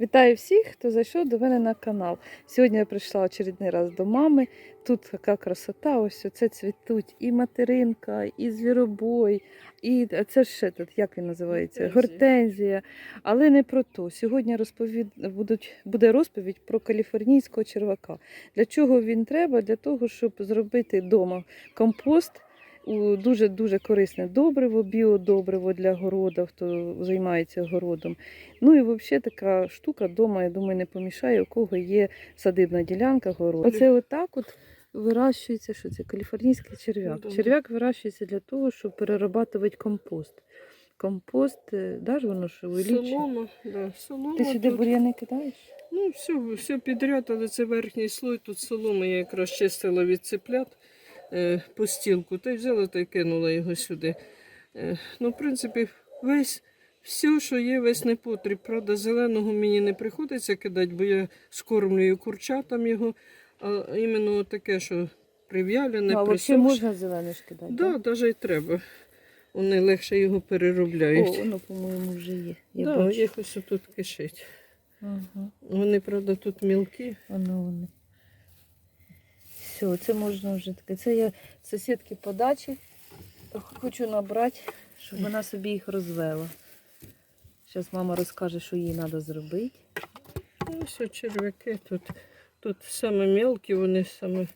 Вітаю всіх, хто зайшов до мене на канал. Сьогодні я прийшла очередний раз до мами. Тут така красота, ось оце цвітуть і материнка, і звіробой, і це ще тут, як він називається? Гортензія. Гортензія. Але не про то. Сьогодні розповід... будуть... буде розповідь про каліфорнійського червака. Для чого він треба? Для того, щоб зробити вдома компост. Дуже-дуже корисне добриво, біодобриво для городу, хто займається городом. Ну і взагалі така штука вдома, я думаю, не помішає, у кого є садибна ділянка, город. Оце отак от вирощується, що це каліфорнійський черв'як. Ну. Черв'як вирощується для того, щоб перерабатувати компост. Компост, е, да ж воно що вилічує? Солома, да, солома. Ти сюди тут. бур'яни кидаєш? Ну, все, все підряд, але це верхній слой, тут солома я якраз чистила від цеплят е, по стілку, та й взяла та й кинула його сюди. Е, ну, в принципі, весь, все, що є, весь непотріб. Правда, зеленого мені не приходиться кидати, бо я скормлюю курчатам його, а іменно таке, що прив'ялене, Ну, а взагалі можна зелене ж кидати? Да, навіть і треба. Вони легше його переробляють. О, воно, по-моєму, вже є. Я да, бачу. їх ось тут кишить. Ага, Вони, правда, тут мілкі. воно вони. Все, це можна вже таке. Це я сусідки по дачі хочу набрати, щоб вона собі їх розвела. Зараз мама розкаже, що їй треба зробити. Ну, Ось черв'яки тут. Тут саме мілкі, вони саме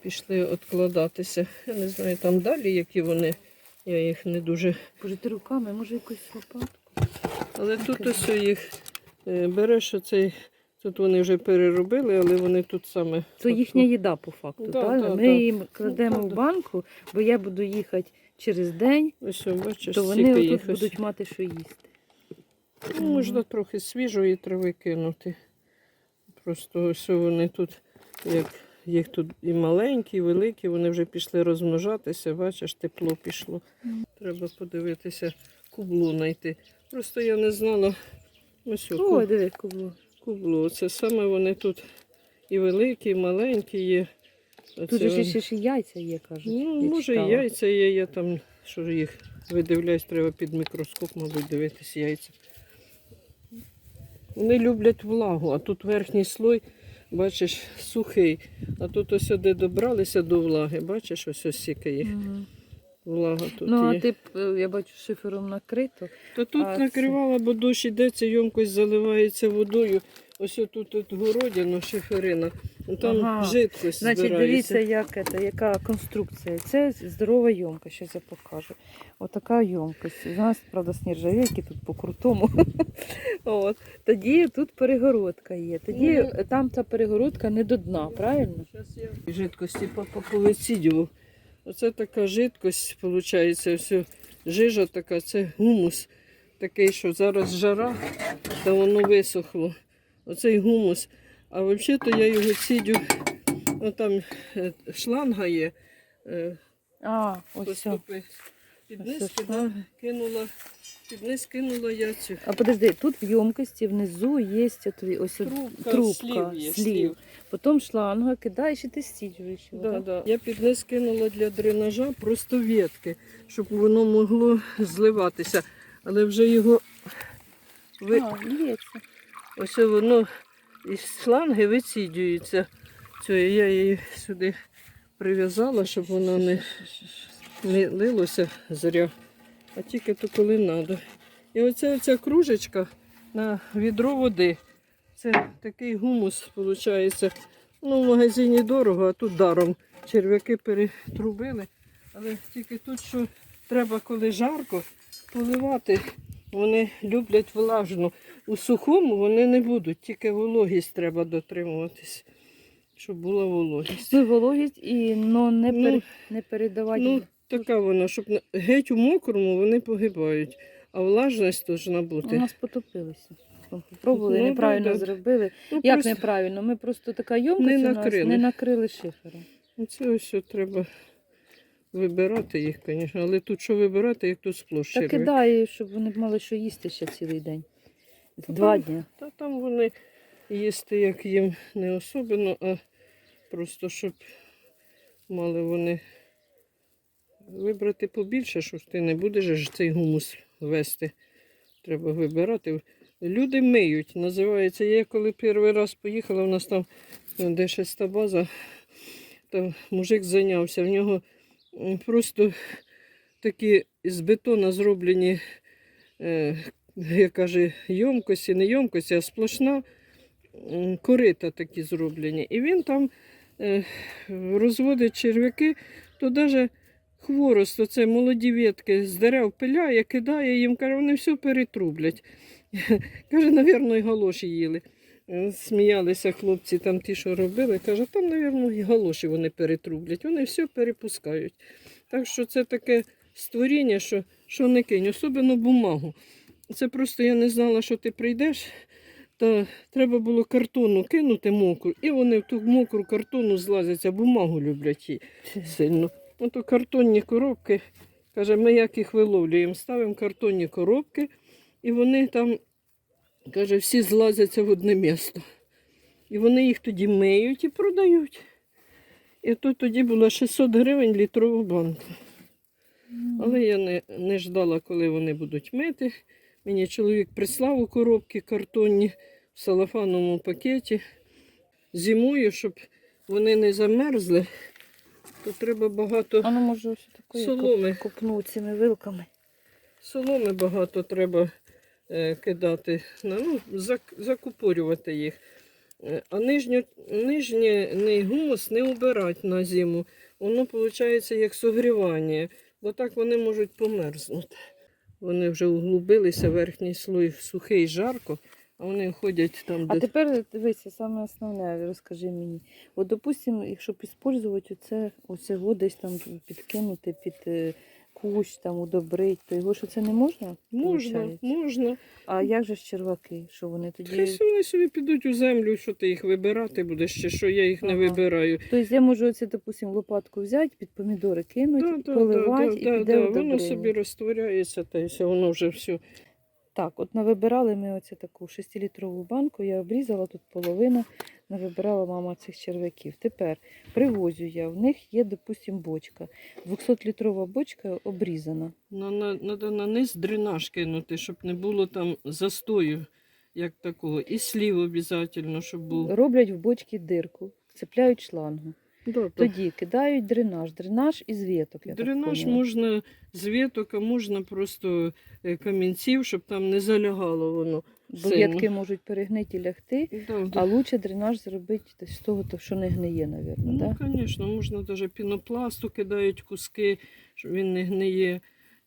пішли відкладатися. Я не знаю, там далі, які вони. Я їх не дуже. Боже, руками, може якусь лопатку? Але тут ось їх е, береш оцей. Тут вони вже переробили, але вони тут саме. Це їхня їда по факту, Да, правильно? да, Ми да. їм кладемо так, в банку, бо я буду їхати через день, Ось, бачиш, то вони їх тут будуть мати що їсти. Ну, можна трохи свіжої трави кинути. Просто ось вони тут, як їх тут і маленькі, і великі, вони вже пішли розмножатися, бачиш, тепло пішло. Треба подивитися, кублу знайти. Просто я не знала. Ось о, куб- диви, кубло. Кубло. Це саме вони тут і великі, і маленькі є. Тут же ще, ще й яйця є, кажуть. Ну, я може, і яйця є, я там, що їх видивляюсь, треба під мікроскоп, мабуть, дивитись яйця. Вони люблять влагу, а тут верхній слой, бачиш, сухий. А тут ось сюди добралися до влаги, бачиш, ось ось скільки їх. Мгм. Влага тут Ну, є. а ти, е, я бачу, шифером накрито. То тут а накривала, бо дощ іде, ця ємкость заливається водою. Ось тут от городяно, шиферина. Там Ага. жидкость Значить, збирається. дивіться, як це, яка конструкція. Це здорова йомка, щось я покажу. Отака йомкость. У нас, правда, сніржавейки тут по-крутому. От. Тоді тут перегородка є. Тоді Ну, там ця перегородка не до дна, правильно? Зараз я жидкості по, по повицідю. Оце така жидкость, виходить, все, жижа така, це гумус такий, що зараз жара, та воно висохло. Оцей гумус. А взагалі-то я його цідю, ну, там е, шланга є, е, А, ось все. поступи. Під низ кида- кинула, під низ кинула я цю. А подожди, тут в ємкості внизу є ось от Трубка, трубка, слів є, слів. Потім шланга кидаєш і ти стіджуєш його. Да, да? да. Я під низ кинула для дренажа просто ветки, щоб воно могло зливатися. Але вже його ви... А, лється. ось воно із шланги вицідюється. Це я її сюди прив'язала, щоб воно не, не лилося зря, а тільки то коли треба. І оця, оця кружечка на відро води. Це такий гумус, виходить. Ну, в магазині дорого, а тут даром. Черв'яки перетрубили. Але тільки тут, що треба, коли жарко, поливати. Вони люблять влажну. У сухому вони не будуть, тільки вологість треба дотримуватись, щоб була вологість. Вологість і ну, не, Ну, не передавати. Ну, така вона, щоб геть у мокрому вони погибають, а влажність повинна У нас потопилися. Попробували, Ну, неправильно да. зробили. Ну, Як просто неправильно? Ми просто така йомкость Не у нас накрили. не накрили шифером. Це ось треба вибирати їх, звісно. Але тут що вибирати, як тут сплош Та черв'як. кидай, щоб вони мали що їсти ще цілий день. Два дні. Та там вони їсти, як їм не особливо, а просто щоб мали вони вибрати побільше, що ж ти не будеш ж цей гумус вести. Треба вибирати. Люди миють, називається. Я коли перший раз поїхала, у нас там е, де шеста база, там мужик зайнявся. В нього просто такі з бетона зроблені, е, як каже, йомкості, не йомкості, а сплошна корита такі зроблені. І він там е, розводить черв'яки, то навіть хворост, оце молоді ветки з дерев пиляє, кидає їм, каже, вони все перетрублять. Каже, навірно, і галоші їли. Е, Сміялися хлопці, там ті, що робили, каже, там, навірно, і галоші вони перетрублять. Вони все перепускають. Так що це таке створіння, що, що не кинь, особливо бумагу. Це просто я не знала, що ти прийдеш, то треба було картону кинути мокру, і вони в ту мокру картону злазяться, бумагу люблять її сильно. Ото картонні коробки, каже, ми як їх виловлюємо, ставимо картонні коробки, і вони там, каже, всі злазяться в одне місто. І вони їх тоді миють і продають. І то тоді було 600 гривень літрова банка. Але я не, не ждала, коли вони будуть мити. Мені чоловік прислав у коробки картонні в салафановому пакеті. Зимою, щоб вони не замерзли, то треба багато А ну може ось копну цими вилками. соломи багато треба е, кидати, ну, закупорювати їх. Е, А нижню, нижній гумус не убирати на зиму. Воно виходить як согрівання, бо так вони можуть померзнути. Вони вже углубилися, верхній слой сухий, жарко, вони ходять там, А де тепер дивися, саме основне, розкажи мені. От, допустим, якщо використовувати оце, оцього десь там підкинути під е, кущ, там удобрить, то його що це не можна? можна, Получається? можна. А як же ж черваки? Що вони Хай тоді? вони собі підуть у землю, що ти їх вибирати будеш, чи що я їх не Ага. вибираю. Тобто я можу оце, допустим, лопатку взяти, під помідори кинути, поливати і піде Воно собі розтворяється, та й все, воно вже все. Так, от навибирали ми оце таку 6-літрову банку, я обрізала тут половину, навибирала мама цих черв'яків. Тепер привозю я, в них є, допустим, бочка. 200-літрова бочка обрізана. На, на, надо на низ дренаж кинути, щоб не було там застою, як такого. І слів обов'язково, щоб був. Роблять в бочці дирку, цепляють шлангу. Да. Тоді кидають дренаж, дренаж із віток. я Дренаж поняла. можна з віток, а можна просто е, камінців, щоб там не залягало воно. Бо сильно. можуть перегнити і лягти, Да, да. а лучше дренаж зробити з того, що не гниє, мабуть. Ну, звісно, можна навіть пінопласту кидають куски, щоб він не гниє.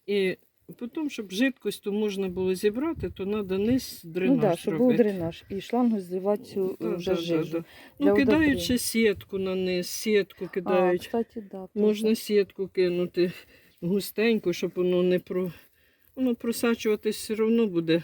І потім, щоб жидкость можна було зібрати, то треба низ дренаж Ну так, да, щоб був робити. дренаж. І шлангу зливати цю Да, вже да, да, жижу. да. Ну, кидають ще сітку на низ, сітку А, кстати, да. Можна так. сітку кинути густенько, щоб воно не про. Воно просачуватись все одно буде.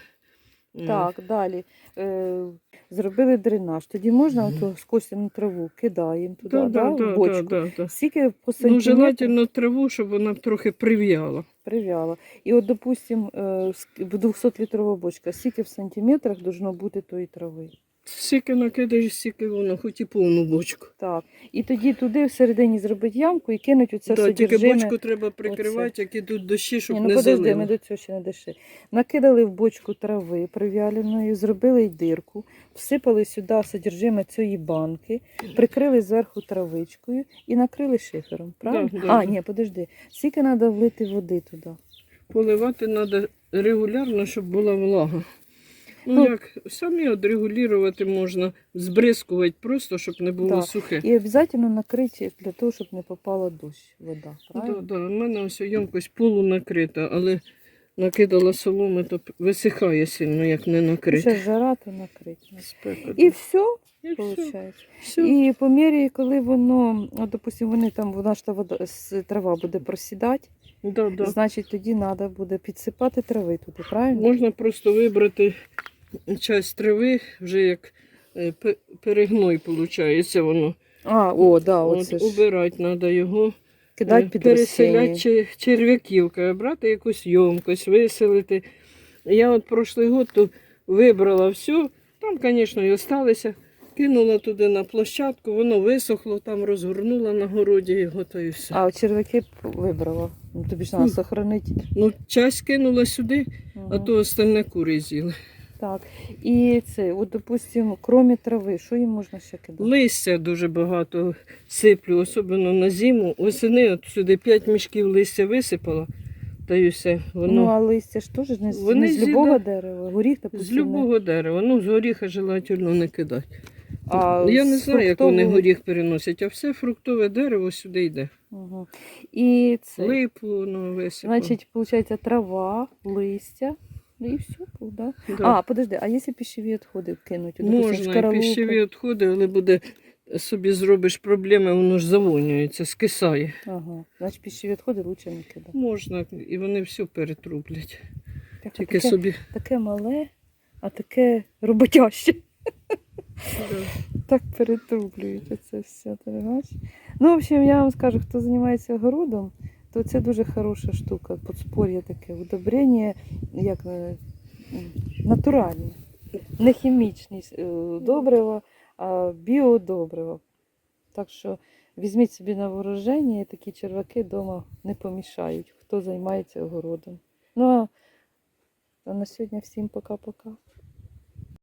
Так, далі. Е, зробили дренаж. Тоді можна ото скосяну траву кидаємо туди, Да, да, да, в бочку. да, да, да. Скільки по Ну, желательно траву, щоб вона трохи прив'яла. прив'яла. І от, допустимо, е, 200-літрова бочка, скільки в сантиметрах должно бути тої трави. Скільки накидаєш, стільки воно, хоч і повну бочку. Так. І тоді туди всередині зробити ямку і кинуть оце да, тільки содержиме. бочку треба прикривати, як ідуть дощі, щоб Ні, ну не подожди, залило. ми до цього ще не дійшли. Накидали в бочку трави прив'яленої, зробили й дирку, всипали сюди содержиме цієї банки, прикрили зверху травичкою і накрили шифером. Правильно? Да, да, а, ні, подожди. Скільки треба влити води туди? Поливати треба регулярно, щоб була влага. Ну, Ну, як самі отрегулювати можна, збризкувати просто, щоб не було Да. сухе. І обов'язково накрити для того, щоб не попала дощ, вода. Да, Правильно? да. У мене ось ємкость полу накрита, але накидала соломи, то висихає сильно, як не накрита. Ще жара, то накрити. Спека, І да. все, І все. виходить. все. І по мірі, коли воно, от, допустим, вони там, вона ж та вода, с- трава буде просідати, Да, да. значить тоді треба буде підсипати трави туди, правильно? Можна просто вибрати часть трави, вже як е, перегной, виходить, воно. А, о, да, От, оце ж. убирати треба його. Кидати Е, під переселяти розсіння. чер- черв'яків, брати якусь йомкость, виселити. Я от прошлий год то вибрала все, там, звісно, і осталися. Кинула туди на площадку, воно висохло, там розгорнула на городі його та і все. А черв'яки вибрала. Ну, тобі ж треба сохранити. Ну, часть кинула сюди, а то остальне кури з'їли. Так. І це, от, допустимо, крім трави, що їм можна ще кидати? Листя дуже багато сиплю, особливо на зиму. Осени от сюди 5 мішків листя висипала, та й все. Воно Ну, а листя ж теж не, з- Вони не з любого з'їда- дерева, горіх, з допустимо. не- любого дерева. Ну, з горіха желательно не кидати. А Я не з знаю, як вони фруктового- горіх переносять, а все фруктове дерево сюди йде. Угу. І це, Липу воно висипало. значить, виходить, трава, листя, і все, да? Да. А, подожди, а якщо пищеві відходи кинуть? Допустим, Можна, пищеві відходи, але буде собі зробиш проблеми, воно ж завонюється, скисає. Ага, значить пищеві відходи лучше не кидати. Можна, і вони все перетрублять. Так, Тільки таке, собі. таке мале, а таке роботяще. Так перетрублюють оце все, ти бачиш? Ну, в общем, я вам скажу, хто займається огородом, то це дуже хороша штука, подспор'я таке, удобрення, як е, натуральне, не хімічні е, добрива, а біодобрива. Так що візьміть собі на вооруження, і такі черваки вдома не помішають, хто займається огородом. Ну а на сьогодні всім пока-пока.